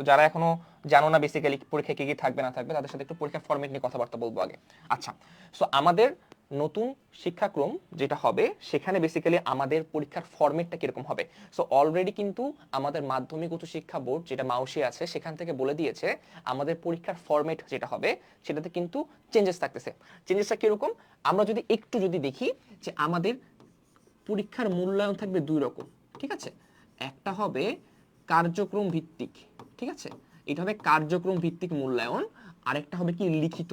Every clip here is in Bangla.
তো যারা এখনও জানো না বেসিক্যালি পরীক্ষা কি কি থাকবে, না থাকবে, তাদের সাথে একটু পরীক্ষার ফরম্যাট নিয়ে কথাবার্তা বলব আগে। আচ্ছা সো আমাদের নতুন শিক্ষাক্রম যেটা হবে, সেখানে বেসিক্যালি আমাদের পরীক্ষার ফরম্যাটটা কীরকম হবে? সো অলরেডি কিন্তু আমাদের মাধ্যমিক উচ্চ শিক্ষা বোর্ড যেটা মাউসি আছে, সেখান থেকে বলে দিয়েছে আমাদের পরীক্ষার ফরম্যাট যেটা হবে, সেটাতে কিন্তু চেঞ্জেস থাকতেছে। চেঞ্জেসটা কীরকম? আমরা যদি একটু যদি দেখি যে আমাদের পরীক্ষার মূল্যায়ন থাকবে দুই রকম, ঠিক আছে? একটা হবে কার্যক্রম ভিত্তিক ঠিক আছে? এটা হবে কার্যক্রম ভিত্তিক মূল্যায়ন, আরেকটা হবে কি লিখিত,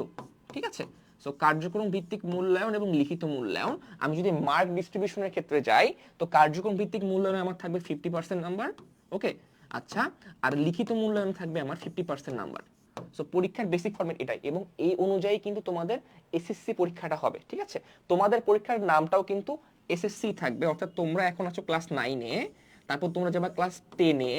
ঠিক আছে? সো কার্যক্রম ভিত্তিক মূল্যায়ন এবং লিখিত মূল্যায়ন, আমি যদি মার্ক ডিস্ট্রিবিউশনের ক্ষেত্রে যাই, তো কার্যক্রম ভিত্তিক মূল্যায়নে আমার থাকবে ফিফটি পার্সেন্ট নাম্বার ওকে আচ্ছা আর লিখিত মূল্যায়ন থাকবে আমার ফিফটি পার্সেন্ট নাম্বার সো পরীক্ষার বেসিক ফরম্যাট এটাই, এবং এই অনুযায়ী কিন্তু তোমাদের এসএসসি পরীক্ষাটা হবে, ঠিক আছে? তোমাদের পরীক্ষার নামটাও কিন্তু এসএসসি থাকবে, অর্থাৎ তোমরা এখন আছো ক্লাস নাইনে তারপর তোমরা যাবা ক্লাস টেনে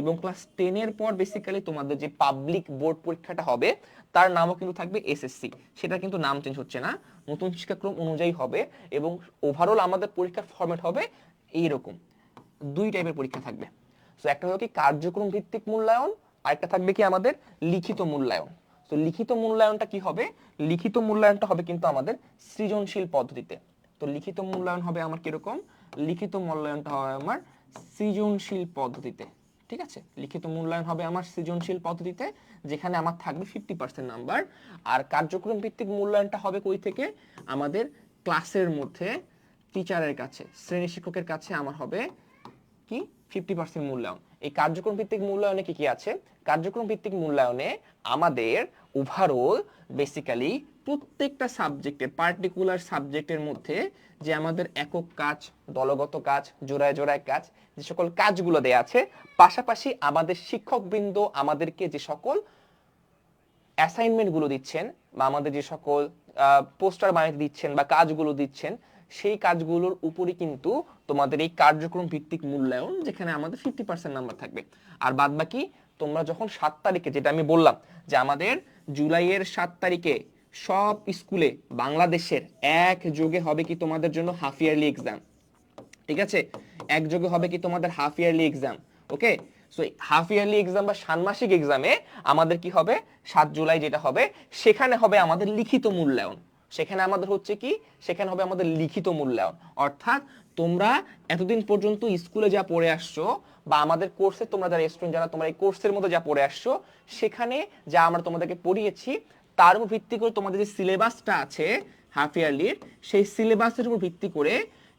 এবং ক্লাস টেনের পর বেসিক্যালি তোমাদের যে পাবলিক বোর্ড পরীক্ষাটা হবে, তার নামও কিন্তু থাকবে এসএসসি সেটা কিন্তু নাম চেঞ্জ হচ্ছে না, নতুন শিক্ষাক্রম অনুযায়ী হবে এবং ওভারঅল আমাদের পরীক্ষার ফরম্যাট হবে এইরকম। দুই টাইপের পরীক্ষা থাকবে। সো একটা হলো কি কার্যক্রম ভিত্তিক মূল্যায়ন, আরেকটা থাকবে কি আমাদের লিখিত মূল্যায়ন। তো লিখিত মূল্যায়নটা কি হবে? লিখিত মূল্যায়নটা হবে কিন্তু আমাদের সৃজনশীল পদ্ধতিতে। তো লিখিত মূল্যায়ন হবে আমার কীরকম? লিখিত মূল্যায়নটা হবে আমার সৃজনশীল পদ্ধতিতে, ঠিক আছে? লিখিত মূল্যায়ন হবে আমার সৃজনশীল পদ্ধতিতে, যেখানে আমার থাকবে ফিফটি পার্সেন্ট নাম্বার আর কার্যক্রম ভিত্তিক মূল্যায়নটা হবে কই থেকে? আমাদের ক্লাসের মধ্যে টিচারের কাছে, শ্রেণি শিক্ষকের কাছে আমার হবে কি? ফিফটি পার্সেন্ট মূল্যায়ন। এই কার্যক্রম ভিত্তিক মূল্যায়নে কি কি আছে? কার্যক্রম ভিত্তিক মূল্যায়নে আমাদের ওভারঅল বেসিক্যালি প্রত্যেকটা সাবজেক্টের পার্টিকুলার সাবজেক্টের মধ্যে যে আমাদের একক কাজ, দলগত কাজ, জোড়ায় জোড়ায় কাজ, যে সকল কাজগুলো দেয়া আছে, পাশাপাশি আমাদের শিক্ষকবৃন্দ আমাদেরকে যে সকল অ্যাসাইনমেন্টগুলো দিচ্ছেন বা আমাদের যে সকল পোস্টার বানিয়ে দিচ্ছেন বা কাজগুলো দিচ্ছেন, সেই কাজগুলোর উপরই কিন্তু তোমাদের এই কার্যক্রম ভিত্তিক মূল্যায়ন যেখানে আমাদের ফিফটি পার্সেন্ট নাম্বার থাকবে। আর বাদ বাকি তোমরা যখন সাত তারিখে, যেটা আমি বললাম, যে আমাদের জুলাইয়ের সাত তারিখে সব স্কুলে বাংলাদেশের এক যোগে হবে কি তোমাদের জন্য হাফ ইয়ারলি এক্সাম। ঠিক আছে? একযোগে হবে কি তোমাদের half yearly exam, okay? So half yearly exam বা ষান্মাসিক এক্সামে আমাদের কি হবে? সাত জুলাই যেটা হবে, সেখানে হবে আমাদের লিখিত মূল্যায়ন। সেখানে আমাদের হচ্ছে কি? সেখানে হবে আমাদের লিখিত মূল্যায়ন। অর্থাৎ তোমরা এতদিন পর্যন্ত স্কুলে যা পড়ে আসছো বা আমাদের কোর্সে তোমরা যারা স্টুডেন্ট যারা তোমরা এই কোর্সের মধ্যে যা পড়ে আসছো, সেখানে যা আমরা তোমাদেরকে পড়িয়েছি তার উপর ভিত্তি করে তোমাদের যে সিলেবাসটা আছে হাফ ইয়ারলির, সেই সিলেবাসের উপর ভিত্তি করে,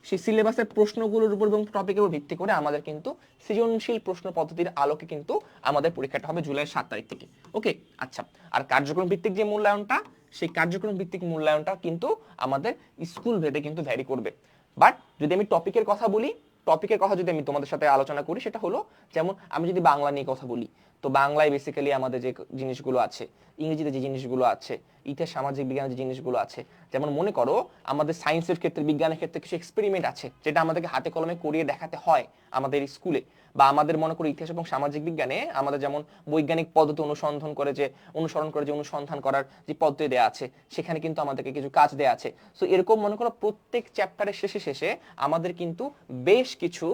সেই সিলেবাসের প্রশ্নগুলোর উপর এবং টপিকের উপর ভিত্তি করে আমাদের কিন্তু সৃজনশীল প্রশ্ন পদ্ধতির আলোকে কিন্তু আমাদের পরীক্ষাটা হবে জুলাই সাত তারিখ থেকে। ওকে আচ্ছা। আর কার্যক্রম ভিত্তিক যে মূল্যায়নটা, সেই কার্যক্রম ভিত্তিক মূল্যায়নটা কিন্তু আমাদের স্কুল ভেদে কিন্তু ভ্যারি করবে। বাট যদি আমি টপিকের কথা বলি টপিকের কথা যদি আমি তোমাদের সাথে আলোচনা করি, সেটা হলো, যেমন আমি যদি বাংলা নিয়ে কথা বলি তো বাংলায় বেসিক্যালি আমাদের যে জিনিসগুলো আছে, ইংরেজিতে যে জিনিসগুলো আছে ইতিহাস সামাজিক বিজ্ঞানের যে জিনিসগুলো আছে, যেমন মনে করো আমাদের সায়েন্সের ক্ষেত্রে, বিজ্ঞানের ক্ষেত্রে কিছু এক্সপেরিমেন্ট আছে, যেটা আমাদেরকে হাতে কলমে করিয়ে দেখাতে হয় আমাদের স্কুলে বা আমাদের মনে করি ইতিহাস এবং সামাজিক বিজ্ঞানে আমাদের যেমন বৈজ্ঞানিক পদ্ধতি অনুসন্ধান করে যে, অনুসরণ করে যে, অনুসন্ধান করার যে পদ্ধতি দেওয়া আছে, সেখানে কিন্তু আমাদেরকে কিছু কাজ দেওয়া আছে। সো এরকম মনে করো প্রত্যেক চ্যাপ্টারের শেষে শেষে আমাদের কিন্তু বেশ কিছু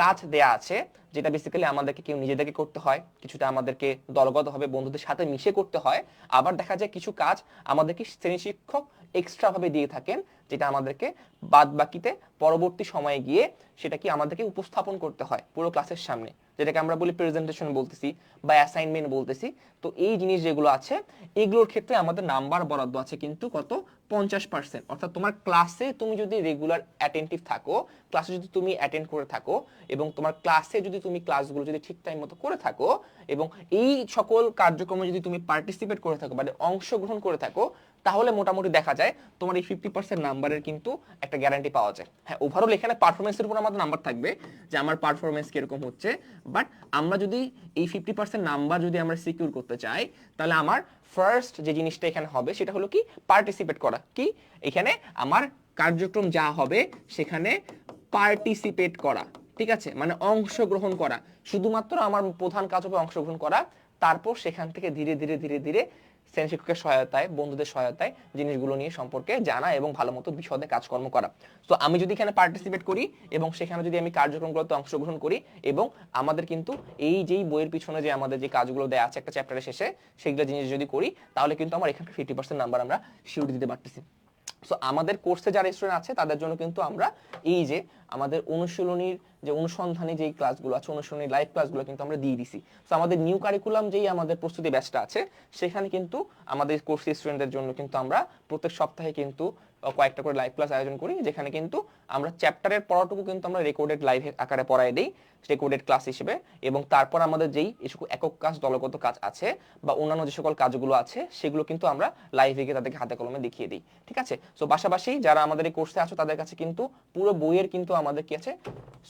কাজ দেয়া আছে। যেটা বেসিক্যালি আমাদেরকে কেউ নিজেদেরকে করতে হয়, কিছুটা আমাদেরকে দলগতভাবে বন্ধুদের সাথে মিশে করতে হয়। আবার দেখা যায় কিছু কাজ আমাদেরকে শ্রেণি শিক্ষক এক্সট্রা ভাবে দিয়ে থাকেন, যেটা আমাদেরকে বাদ বাকিতে পরবর্তী সময়ে গিয়ে সেটা কি আমাদেরকে উপস্থাপন করতে হয় পুরো ক্লাসের সামনে। যেটাকে আমরা বলি প্রেজেন্টেশন বলতেছি বা অ্যাসাইনমেন্ট বলতেছি। তো এই জিনিস যেগুলো আছে, এগুলোর ক্ষেত্রে আমাদের নাম্বার বরাদ্দ আছে কিন্তু কত? পঞ্চাশ পার্সেন্ট অর্থাৎ তোমার ক্লাসে তুমি যদি রেগুলার অ্যাটেন্টিভ থাকো ক্লাসে যদি তুমি অ্যাটেন্ড করে থাকো এবং তোমার ক্লাসে যদি তুমি ক্লাসগুলো যদি ঠিক টাইম মতো করে থাকো এবং এই সকল কার্যক্রমে যদি তুমি পার্টিসিপেট করে থাকো মানে অংশগ্রহণ করে থাকো, তাহলে মোটামুটি দেখা যায় তোমার এই ফিফটি পার্সেন্ট নাম্বারের কিন্তু একটা গ্যারান্টি পাওয়া যায়। হ্যাঁ ওভারঅল এখানে পারফরমেন্সের উপর আমাদের নাম্বার থাকবে যে আমার পারফরমেন্স কীরকম হচ্ছে বাট আমরা যদি এই ফিফটি পার্সেন্ট নাম্বার যদি আমরা সিকিউর করতে চাই, তাহলে আমার ফার্স্ট যে জিনিসটা এখানে হবে সেটা হলো কি পার্টিসিপেট করা। কি? এখানে আমার কার্যক্রম যা হবে সেখানে পার্টিসিপেট করা। ঠিক আছে? মানে অংশগ্রহণ করা। শুধুমাত্র আমার প্রধান কাজ হবে অংশগ্রহণ করা। তারপর সেখান থেকে ধীরে ধীরে ধীরে ধীরে শ্রেণি শিক্ষকের সহায়তায়, বন্ধুদের সহায়তায় জিনিসগুলো নিয়ে সম্পর্কে জানা এবং ভালো মতো বিশদে কাজকর্ম করা। তো আমি যদি এখানে পার্টিসিপেট করি এবং সেখানে যদি আমি কার্যক্রমগুলোতে অংশগ্রহণ করি এবং আমাদের কিন্তু এই যেই বইয়ের পিছনে যে আমাদের যে কাজগুলো দেওয়া আছে একটা চ্যাপ্টারের শেষে, সেগুলো জিনিস যদি করি, তাহলে কিন্তু আমার এখানে ফিফটি পার্সেন্ট নাম্বার আমরা শিউরি দিতে পারতেছি। সো আমাদের কোর্সে যারা স্টুডেন্ট আছে, তাদের জন্য কিন্তু আমরা এই যে আমাদের অনুশীলনীর যে অনুসন্ধানে যেই ক্লাসগুলো আছে অনুশীলনী লাইভ ক্লাসগুলো কিন্তু আমরা দিয়ে দিছি। সো আমাদের নিউ কারিকুলাম যেই আমাদের প্রস্তুতি ব্যাচটা আছে, সেখানে কিন্তু আমাদের কোর্স স্টুডেন্টদের জন্য কিন্তু আমরা প্রত্যেক সপ্তাহে কিন্তু কয়েকটা করে লাইভ ক্লাস আয়োজন করি, যেখানে কিন্তু আমরা চ্যাপ্টারের পড়াটুকু কিন্তু আমরা রেকর্ডেড লাইভ আকারে পড়াই দিই রেকর্ডেড ক্লাস হিসেবে। এবং তারপর আমাদের যেই এসকল একক কাজ, দলগত কাজ আছে বা অন্যান্য যে সকল কাজগুলো আছে, সেগুলো কিন্তু আমরা লাইভে গিয়ে তাদেরকে হাতে কলমে দেখিয়ে দিই, ঠিক আছে? সো পাশাপাশি যারা আমাদের এই কোর্সে আছো, তাদের কাছে কিন্তু পুরো বইয়ের কিন্তু আমাদের কি আছে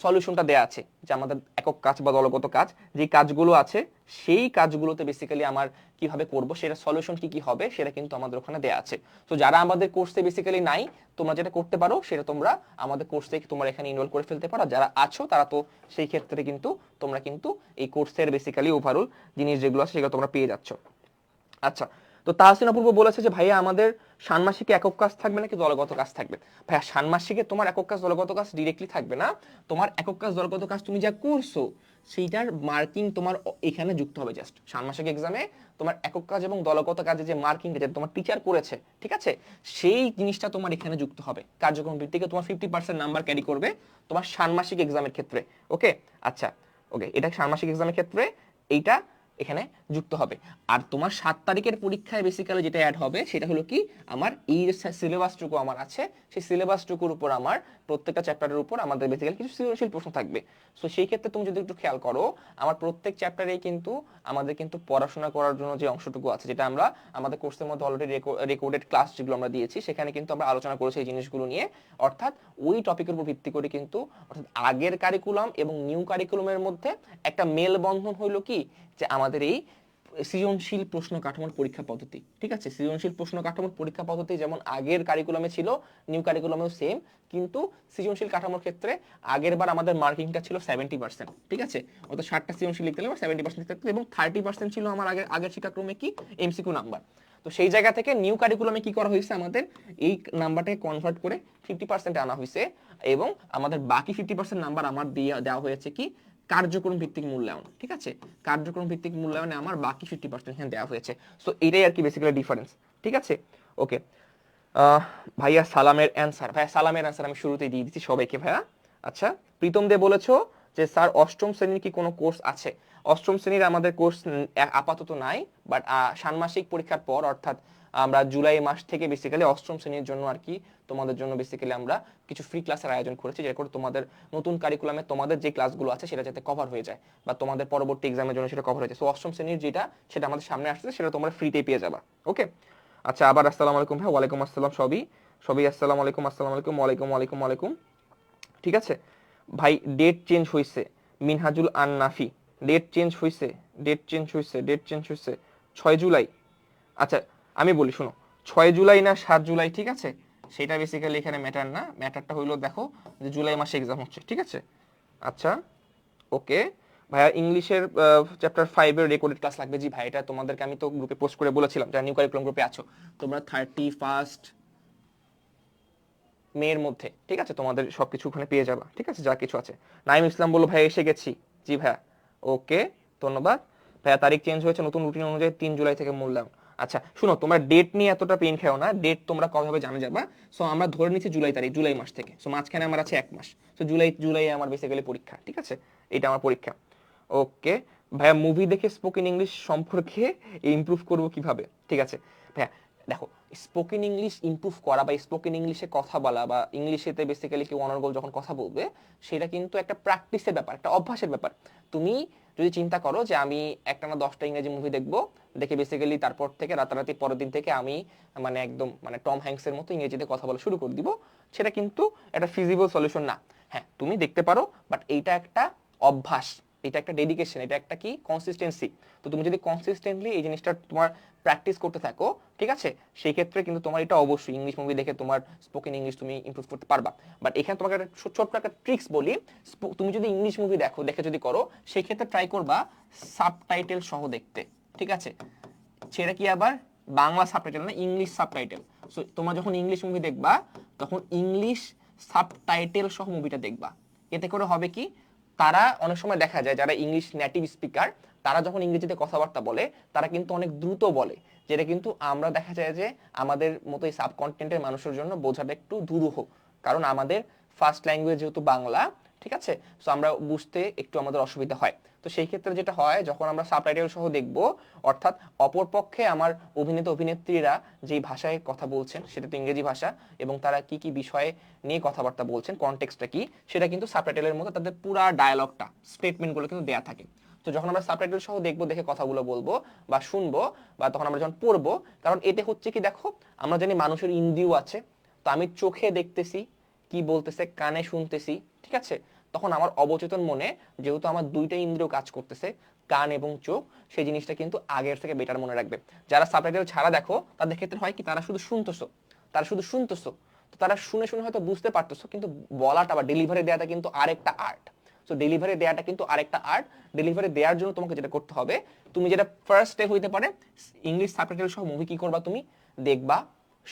সলিউশনটা দেয়া আছে, যে আমাদের একক কাজ বা দলগত কাজ, যে কাজগুলো আছে সেই কাজগুলোতে বেসিক্যালি আমার কীভাবে করব, সেটা সলিউশন কি কি হবে, সেটা কিন্তু আমাদের ওখানে দেয়া আছে। তো যারা আমাদের কোর্সে বেসিক্যালি নাই, তোমরা যেটা করতে পারো, সেটা তোমরা আমাদের কোর্স থেকে তোমরা এখানে ইনরোল করে ফেলতে পারো। যারা আছো, তারা তো সেই ক্ষেত্রে কিন্তু, তোমরা কিন্তু এই কোর্সের বেসিক্যালি ওভারঅল জিনিস যেগুলো আছে, সেগুলো তোমরা পেয়ে যাচ্ছ। আচ্ছা তো তাহসিন অপূর্ব বলেছে যে, ভাইয়া, আমাদের ষান্মাসিকে একক কাজ থাকবে নাকি দলগত কাজ থাকবে? ভাইয়া, ষান্মাসিকে তোমার একক কাজ, দলগত কাজ ডিরেক্টলি থাকবে না। তোমার একক কাজ, দলগত কাজ তুমি যা করছ, সেইটার মার্কিং তোমার এখানে যুক্ত হবে জাস্ট ষান্মাসিক এক্সামে তোমার একক কাজ এবং দলগত কাজে যে মার্কিংটা যেটা তোমার টিচার করেছে, ঠিক আছে? সেই জিনিসটা তোমার এখানে যুক্ত হবে। কার্যক্রম ভিত্তিকে তোমার ফিফটি পার্সেন্ট নাম্বার ক্যারি করবে তোমার ষান্মাসিক এক্সামের ক্ষেত্রে ওকে আচ্ছা ওকে এটা ষান্মাসিক এক্সামের ক্ষেত্রে, এইটা এখানে যুক্ত হবে। আর তোমার সাত তারিখের পরীক্ষায় বেসিক্যালি যেটা অ্যাড হবে, সেটা হলো কি? আমার এই যে সিলেবাসটুকু আমার আছে, সেই সিলেবাসটুকুর উপর আমার প্রত্যেকটা চ্যাপ্টারের উপর আমাদের বেসিক্যালি কিছু সৃজনশীল প্রশ্ন থাকবে। সো সেই ক্ষেত্রে তুমি যদি একটু খেয়াল করো, আমার প্রত্যেক চ্যাপ্টারেই কিন্তু আমাদের কিন্তু পড়াশোনা করার জন্য যে অংশটুকু আছে, যেটা আমরা আমাদের কোর্সের মধ্যে অলরেডি রেকর্ডেড ক্লাস যেগুলো আমরা দিয়েছি, সেখানে কিন্তু আমরা আলোচনা করেছি এই জিনিসগুলো নিয়ে। অর্থাৎ ওই টপিকের উপর ভিত্তি করে কিন্তু, অর্থাৎ আগের কারিকুলাম এবং নিউ কারিকুলামের মধ্যে একটা মেলবন্ধন হইল কি? যে আমাদের এই সৃজনশীল প্রশ্ন কাঠামোর পরীক্ষা পদ্ধতি, ঠিক আছে? সৃজনশীল প্রশ্ন কাঠামোর পরীক্ষা পদ্ধতি যেমন আগের কারিকুলামে ছিল নিউ কারিকুলামেও সেম কিন্তু সৃজনশীল কাঠামোর ক্ষেত্রে আগের বার আমাদের মার্কিংটা ছিল সেভেন্টি পার্সেন্ট ঠিক আছে? অর্থাৎ ষাটটা সৃজনশীল লিখতে হলে সেভেন্টি পার্সেন্ট লিখতে এবং থার্টি পার্সেন্ট ছিল আমার আগের আগের শিক্ষাক্রমে কি? এমসিকিউ নাম্বার তো সেই জায়গা থেকে নিউ কারিকুলামে কি করা হয়েছে আমাদের? এই নাম্বারটাকে কনভার্ট করে ফিফটি পার্সেন্টে আনা হয়েছে, এবং আমাদের বাকি ফিফটি পার্সেন্ট নাম্বার আমার দিয়ে দেওয়া হয়েছে কি? কার্যক্রম ভিত্তিক মূল্যায়ন, ঠিক আছে? কার্যক্রম ভিত্তিক মূল্যায়নে আমার বাকি ফিফটি পার্সেন্ট এখানে দেওয়া হয়েছে। সো এটাই আর কি বেসিক্যালি ডিফারেন্স ঠিক আছে? ওকে ভাইয়া সালামের অ্যান্সার ভাইয়া সালামের অ্যান্সার আমি শুরুতেই দিয়ে দিচ্ছি সবাইকে, ভাইয়া। আচ্ছা প্রীতম দে বলেছ যে, স্যার, অষ্টম শ্রেণির কি কোনো কোর্স আছে? অষ্টম শ্রেণির আমাদের কোর্স আপাতত নাই বাট ষান্মাসিক পরীক্ষার পর, অর্থাৎ আমরা জুলাই মাস থেকে বেসিক্যালি অষ্টম শ্রেণির জন্য আর কি, তোমাদের জন্য বেসিক্যালি আমরা কিছু ফ্রি ক্লাসের আয়োজন করেছি, যেটা করে তোমাদের নতুন কারিকুলামে তোমাদের যে ক্লাসগুলো আছে, সেটা যাতে কভার হয়ে যায়, বা তোমাদের পরবর্তী এক্সামের জন্য সেটা কভার হয়ে যায়। সো অষ্টম শ্রেণির যেটা, সেটা আমাদের সামনে আসছে সেটা তোমরা ফ্রিতে পেয়ে যাবা ওকে আচ্ছা আবার আসসালামু আলাইকুম ভাই, ওয়ালাইকুম আসসালাম সবই। সবই, আসসালামু আলাইকুম আসসালামু আলাইকুম, ওয়ালাইকুম ওয়ালাইকুম ওয়ালাইকুম। ঠিক আছে? ভাই ডেট চেঞ্জ হয়েছে মিনহাজুল আন নাফি ডেট চেঞ্জ হয়েছে ডেট চেঞ্জ হয়েছে ডেট চেঞ্জ হয়েছে ছয় জুলাই। আচ্ছা আমি বলি, শোনো, ছয় জুলাই না সাত জুলাই, ঠিক আছে? সেটা বেসিক্যালি এখানে ম্যাটার না। ম্যাটারটা হইল, দেখো, যে জুলাই মাসে এক্সাম হচ্ছে, ঠিক আছে? আচ্ছা ওকে। ভাইয়া, ইংলিশের চ্যাপ্টার ফাইভের রেকর্ডেড ক্লাস লাগবে। জি ভাই এটা তোমাদেরকে আমি তো গ্রুপে পোস্ট করে বলেছিলাম, যারা নিউ কারিকুলাম গ্রুপে আছো। তোমরা থার্টি ফার্স্ট মেয়ের মধ্যে, ঠিক আছে? তোমাদের সবকিছু ওখানে পেয়ে যাবা, ঠিক আছে? যা কিছু আছে। নাইম ইসলাম বলো ভাই এসে গেছি। জি, ভাইয়া। ওকে, ধন্যবাদ। ভাইয়া, তারিখ চেঞ্জ হয়েছে, নতুন রুটিন অনুযায়ী তিন জুলাই থেকে মূল্যায়ন আচ্ছা শুনো, তোমরা ডেট নিয়ে এতটা পেন খেও না ডেট তোমরা কবে জানা যাবা সো আমরা ধরে নিচ্ছি জুলাই তারিখ, জুলাই মাস থেকে। সো মাঝখানে আমার আছে এক মাস। তো জুলাই জুলাই আমার বেসিক্যালি পরীক্ষা, ঠিক আছে? এটা আমার পরীক্ষা। ওকে, ভাইয়া মুভি দেখে স্পোকেন ইংলিশ সম্পর্কে ইমপ্রুভ করব কীভাবে? ঠিক আছে? ভাইয়া দেখো স্পোকেন ইংলিশ ইমপ্রুভ করা বা স্পোকেন ইংলিশে কথা বলা বা ইংলিশেতে বেসিক্যালি কেউ অনর্গল যখন কথা বলবে, সেটা কিন্তু একটা প্র্যাকটিসের ব্যাপার, একটা অভ্যাসের ব্যাপার। তুমি যদি চিন্তা করো যে আমি একটা না দশটা ইংরেজি মুভি দেখব, দেখে বেসিক্যালি তারপর থেকে রাতারাতি পরের দিন থেকে আমি মানে একদম মানে টম হ্যাংসের মতো ইংরেজিতে কথা বলা শুরু করে দিব, সেটা কিন্তু একটা ফিজিবল সলিউশন না। হ্যাঁ তুমি দেখতে পারো বাট এইটা একটা অভ্যাস। এটা একটা ডেডিকেশন এটা একটা কি? কনসিস্টেন্সি তো তুমি যদি কনসিস্টেন্টলি এই জিনিসটা তোমার প্র্যাকটিস করতে থাকো, ঠিক আছে? সেই ক্ষেত্রে কিন্তু তোমার এটা অবশ্যই ইংলিশ মুভি দেখে তোমার স্পোকেন ইংলিশ তুমি ইমপ্রুভ করতে পারবা। বাট এখানে তোমাকে একটা ছোট্ট একটা ট্রিক্স বলি। তুমি যদি ইংলিশ মুভি দেখো, দেখে যদি করো, সেই ক্ষেত্রে ট্রাই করবা সাবটাইটেল সহ দেখতে, ঠিক আছে? সেটা কি আবার? বাংলা সাবটাইটেল না ইংলিশ সাবটাইটেল সো তোমরা যখন ইংলিশ মুভি দেখবা, তখন ইংলিশ সাবটাইটেল সহ মুভিটা দেখবা। এতে করে হবে কি? তারা অনেক সময় দেখা যায় যারা ইংলিশ নেটিভ স্পিকার তারা যখন ইংরেজিতে কথাবার্তা বলে, তারা কিন্তু অনেক দ্রুত বলে, যেটা কিন্তু আমরা দেখা যায় যে আমাদের মতো এই সাবকন্টিনেন্টের মানুষের জন্য বোঝাটা একটু দুরূহ। কারণ আমাদের ফার্স্ট ল্যাঙ্গুয়েজ যেহেতু বাংলা, ঠিক আছে? সো আমরা বুঝতে একটু আমাদের অসুবিধা হয়। তো সেই ক্ষেত্রে যেটা হয়, যখন আমরা সাবটাইটেল সহ দেখব, অর্থাৎ অপরপক্ষে আমার অভিনেতা অভিনেত্রীরা যেই ভাষায় কথা বলছেন, সেটা তো ইংরেজি ভাষা, এবং তারা কি কি বিষয়ে নিয়ে কথাবার্তা বলছেন কনটেক্সটটা কি, সেটা কিন্তু সাবটাইটেলের মধ্যে তাদের পুরা ডায়ালগটা স্টেটমেন্টগুলো কিন্তু দেয়া থাকে। তো যখন আমরা সাবটাইটেল সহ দেখব, দেখে কথাগুলো বলব, বা শুনব, বা তখন আমরা যখন পড়ব, কারণ এতে হচ্ছে কি দেখো, আমরা জানি মানুষের ইন্দ্রিয় আছে, তো আমি চোখে দেখতেছি, কি বলতেছে, কানে শুনতেছি, ঠিক আছে? তখন আমার অবচেতন মনে যেহেতু আমার দুইটা ইন্দ্রিয় কাজ করতেছে, কান এবং চোখ, সেই জিনিসটা কিন্তু আগের থেকে বেটার মনে রাখবে। যারা সাবটাইটেল ছাড়া দেখো, তাদের ক্ষেত্রে হয় কি, তারা শুধু শুনতেছো, তারা শুধু শুনতেছো। তো তারা শুনে শুনে হয়তো বুঝতে পারতেছো, কিন্তু বলাটা বা ডেলিভারি দেওয়াটা কিন্তু আরেকটা আর্ট সো ডেলিভারি দেওয়াটা কিন্তু আরেকটা আর্ট ডেলিভারি দেওয়ার জন্য তোমাকে যেটা করতে হবে, তুমি যেটা ফার্স্ট স্টেপ হইতে পারে ইংলিশ সাবটাইটেল সহ মুভি কি করবা তুমি? দেখবা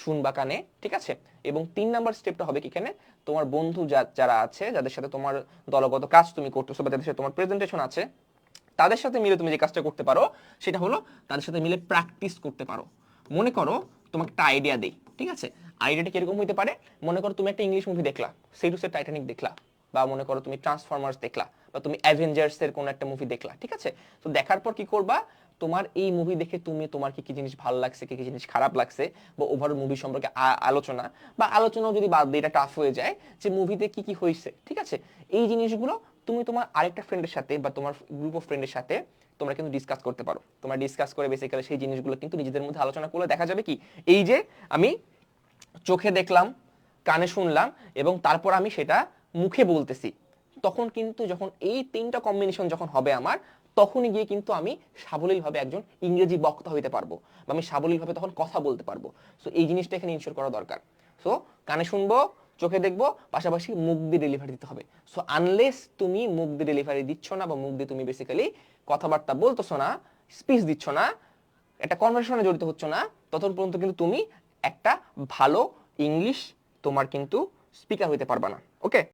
শুনবা কানে, ঠিক আছে? এবং তিন নাম্বার স্টেপটা হবে কি এখানে তোমার বন্ধু যারা আছে, যাদের সাথে তোমার দলগত কাজ তুমি করতেছো বা যাদের সাথে তোমার প্রেজেন্টেশন আছে, তাদের সাথে মিলে তুমি যে কাজটা করতে পারো, সেটা হলো তাদের সাথে মিলে প্র্যাকটিস করতে পারো। মনে করো তোমাকে একটা আইডিয়া দেই, ঠিক আছে? আইডিয়াটা কীরকম হইতে পারে? মনে করো তুমি একটা ইংলিশ মুভি দেখলা সেই টু টাইটানিক দেখলা, বা মনে করো তুমি ট্রান্সফরমার্স দেখলা, বা তুমি অ্যাভেঞ্জার্স এর কোনো একটা মুভি দেখলা, ঠিক আছে? তো দেখার পর কি করবা? তোমার এই মুভি দেখে তুমি তোমার কি কি জিনিস ভালো লাগছে, কি কি জিনিস খারাপ লাগছে, বা ওভারঅল মুভি সম্পর্কে আলোচনা, বা আলোচনাও যদি বাদ দিয়ে এটা টাফ হয়ে যায়, যে মুভিতে কি কি হয়েছে, ঠিক আছে? এই জিনিসগুলো তুমি তোমার আরেকটা ফ্রেন্ডের সাথে, বা তোমার গ্রুপ অফ ফ্রেন্ডের সাথে তোমরা কিন্তু ডিসকাস করতে পারো। তোমরা ডিসকাস করে বেসিক্যালি সেই জিনিসগুলো কিন্তু নিজেদের মধ্যে আলোচনা করলে দেখা যাবে কি, এই যে আমি চোখে দেখলাম, কানে শুনলাম, এবং তারপর আমি সেটা মুখে বলতেছি, তখন কিন্তু যখন এই তিনটা কম্বিনেশন যখন হবে আমার তখনই গিয়ে কিন্তু আমি সাবলীলভাবে একজন ইংরেজি বক্তা হইতে পারব বা আমি সাবলীলভাবে তখন কথা বলতে পারব। সো এই জিনিসটা এখানে ইনশোর করা দরকার। সো কানে শুনব, চোখে দেখব, পাশাপাশি মুখ দিয়ে ডেলিভারি দিতে হবে। সো আনলেস তুমি মুখ দিয়ে ডেলিভারি দিচ্ছ না বা মুখ দিয়ে তুমি বেসিক্যালি কথাবার্তা বলতেছো না স্পিচ দিচ্ছ না, একটা কনভারসেশনে জড়িত হচ্ছ না, ততক্ষণ পর্যন্ত কিন্তু তুমি একটা ভালো ইংলিশ তোমার কিন্তু স্পিকার হইতে পারবা না। ওকে